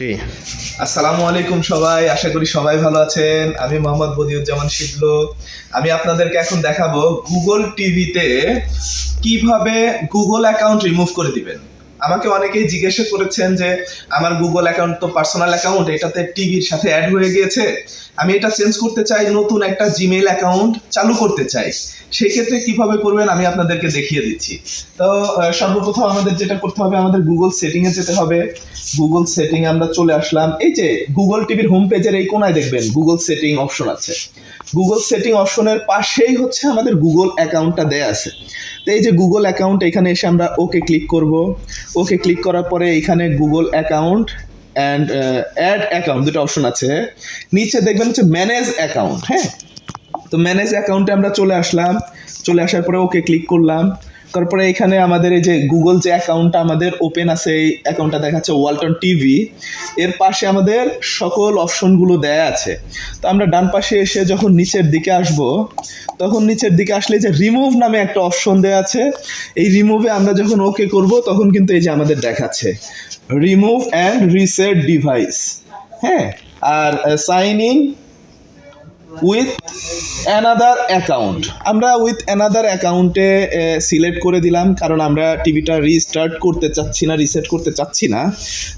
জি। আসসালামু আলাইকুম সবাই, আশা করি সবাই ভালো আছেন। আমি মোহাম্মদ বদিউজ্জামান শিবলো। আমি আপনাদেরকে এখন দেখাবো গুগল টিভিতে কীভাবে গুগল অ্যাকাউন্ট রিমুভ করে দিবেন। আমাকে অনেকেই জিজ্ঞাসা করেছেন যে, আমার গুগল অ্যাকাউন্ট তো পার্সোনাল অ্যাকাউন্ট এটাতে টিভির সাথে অ্যাড হয়ে গিয়েছে। আমি এটা চেঞ্জ করতে চাই, নতুন একটা জিমেইল অ্যাকাউন্ট চালু করতে চাই। সেই ক্ষেত্রে কীভাবে করবেন আমি আপনাদেরকে দেখিয়ে দিচ্ছি। তো সর্বপ্রথম আমাদের যেটা করতে হবে, আমাদের গুগল সেটিং এ যেতে হবে। গুগল সেটিং আমরা চলে আসলাম। এই যে গুগল টিভির হোম পেজের এই কোনায় দেখবেন গুগল সেটিং অপশন আছে। গুগল সেটিং অপশনের পাশেই হচ্ছে আমাদের গুগল অ্যাকাউন্টটা দেয়া আছে। তো এই যে গুগল অ্যাকাউন্ট এখানে এসে আমরা ওকে ক্লিক করব। ওকে ক্লিক করার পরে এখানে Google account and add account দুটো অপশন আছে। নিচে দেখবেন হচ্ছে ম্যানেজ অ্যাকাউন্ট হ্যাঁ? তো ম্যানেজ অ্যাকাউন্টে আমরা চলে আসলাম। চলে আসার পরে ওকে ক্লিক করলাম। তারপরে এখানে আমাদের এই যে গুগল যে অ্যাকাউন্টটা আমাদের ওপেন আছে, এই অ্যাকাউন্টটা দেখাচ্ছে ওয়ালটন টিভি এর পাশে আমাদের সকল অপশনগুলো দেয়া আছে। তো আমরা ডান পাশে এসে যখন নিচের দিকে আসব, তখন নিচের দিকে আসলে যে রিমুভ নামে একটা অপশন দেয়া আছে। এই রিমুভে আমরা যখন ওকে করব, তখন কিন্তু এই যে আমাদের দেখাচ্ছে। রিমুভ অ্যান্ড রিসেট ডিভাইস হ্যাঁ? আর sign in with another account আমরা উইথ অ্যানাদার অ্যাকাউন্টে সিলেক্ট করে দিলাম, কারণ আমরা টিভিটা রিস্টার্ট করতে চাচ্ছি না রিসেট করতে চাচ্ছি না।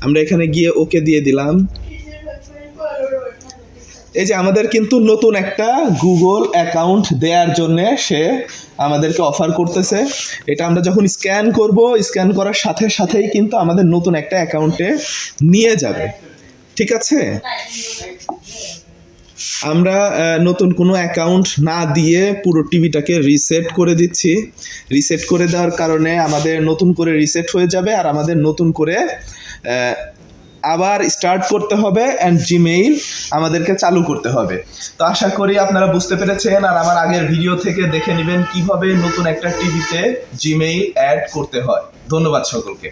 আমরা এখানে গিয়ে ওকে দিয়ে দিলাম। এই যে আমাদের কিন্তু নতুন একটা গুগল অ্যাকাউন্ট দেওয়ার জন্য সে আমাদেরকে অফার করতেছে। এটা আমরা যখন স্ক্যান করব স্ক্যান করার সাথে সাথেই কিন্তু আমাদের নতুন একটা অ্যাকাউন্টে নিয়ে যাবে। ঠিক আছে? আমরা নতুন কোনো অ্যাকাউন্ট না দিয়ে পুরো টিভিটাকে রিসেট করে দিচ্ছি। রিসেট করে দেওয়ার কারণে আমাদের নতুন করে রিসেট হয়ে যাবে আর আমাদের নতুন করে আবার স্টার্ট করতে হবে অ্যান্ড জিমেইল আমাদেরকে চালু করতে হবে। তো আশা করি আপনারা বুঝতে পেরেছেন আর আমার আগের ভিডিও থেকে দেখে নেবেন কীভাবে নতুন একটা টিভিতে জিমেইল অ্যাড করতে হয়। ধন্যবাদ সকলকে।